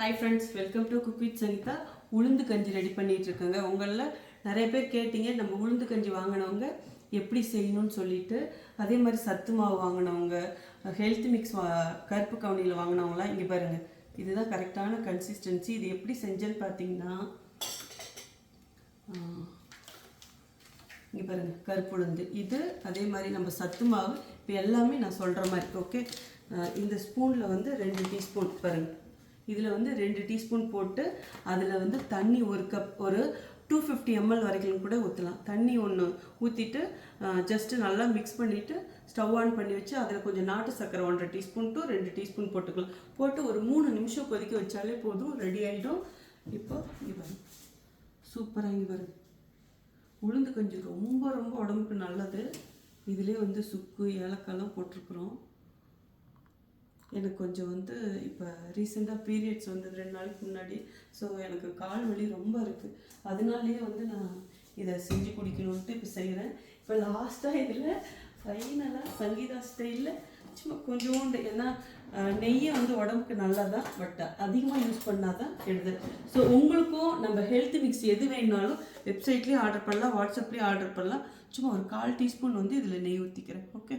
Hi friends welcome to cook with Sanitha உளுந்து கஞ்சி ready பண்ணிகிட்டு இருக்கேங்க. உங்களில் நிறைய பேர் கேட்டிங்க நம்ம உளுந்து கஞ்சி வாங்கினவங்க எப்படி செய்யணும்னு சொல்லிட்டு. அதே மாதிரி சத்து மாவு வாங்கினவங்க ஹெல்த் மிக்ஸ் வா கருப்பு கவுனியில் வாங்கினவங்களாம் இங்கே பாருங்கள் இதுதான் கரெக்டான கன்சிஸ்டன்சி இது எப்படி செஞ்சேன்னு பார்த்தீங்கன்னா இங்கே பாருங்க கருப்பு உளுந்து. இது அதே மாதிரி நம்ம சத்து மாவு இப்போ எல்லாமே நான் சொல்கிற மாதிரி ஓகே இந்த ஸ்பூனில் வந்து ரெண்டு டீஸ்பூன் பாருங்கள் இதில் வந்து ரெண்டு டீஸ்பூன் போட்டு அதில் வந்து தண்ணி ஒரு கப் ஒரு டூ ஃபிஃப்டி எம்எல் வரைக்கும் கூட ஊற்றலாம். தண்ணி ஒன்று ஊற்றிட்டு ஜஸ்ட்டு நல்லா மிக்ஸ் பண்ணிவிட்டு ஸ்டவ் ஆன் பண்ணி வச்சு அதில் கொஞ்சம் நாட்டு சர்க்கரை ஒன்றரை டீஸ்பூன் டு ரெண்டு டீஸ்பூன் போட்டுக்கலாம். போட்டு ஒரு மூணு நிமிஷம் கொதிக்க வச்சாலே போதும். ரெடி ஆகிடும் இப்போ இங்கே சூப்பராக இங்கே பாருங்க. உளுந்து கஞ்சி ரொம்ப ரொம்ப உடம்புக்கு நல்லது. இதிலே வந்து சுக்கு ஏலக்காய்லாம் போட்டிருக்குறோம். எனக்கு கொஞ்சம் வந்து இப்போ ரீசெண்டாக பீரியட்ஸ் வந்தது ரெண்டு நாளைக்கு முன்னாடி ஸோ எனக்கு கால் வலி ரொம்ப இருக்குது அதனாலேயே வந்து நான் இதை செஞ்சு குடிக்கணுன்ட்டு இப்போ செய்கிறேன் இப்போ லாஸ்ட்டாக இதில் ஃபைனலாக சங்கீதா ஸ்டைலில் சும்மா கொஞ்சோண்டு ஏன்னா நெய்யை வந்து உடம்புக்கு நல்லதான் பட் அதிகமாக யூஸ் பண்ணால் தான் கெடுதல். ஸோ உங்களுக்கும் நம்ம ஹெல்த் மிக்ஸ் எது வேணுனாலும் வெப்சைட்லேயும் ஆர்டர் பண்ணலாம் வாட்ஸ்அப்லேயும் ஆர்டர் பண்ணலாம். சும்மா ஒரு கால் டீஸ்பூன் வந்து இதில் நெய் ஊற்றிக்கிறேன் ஓகே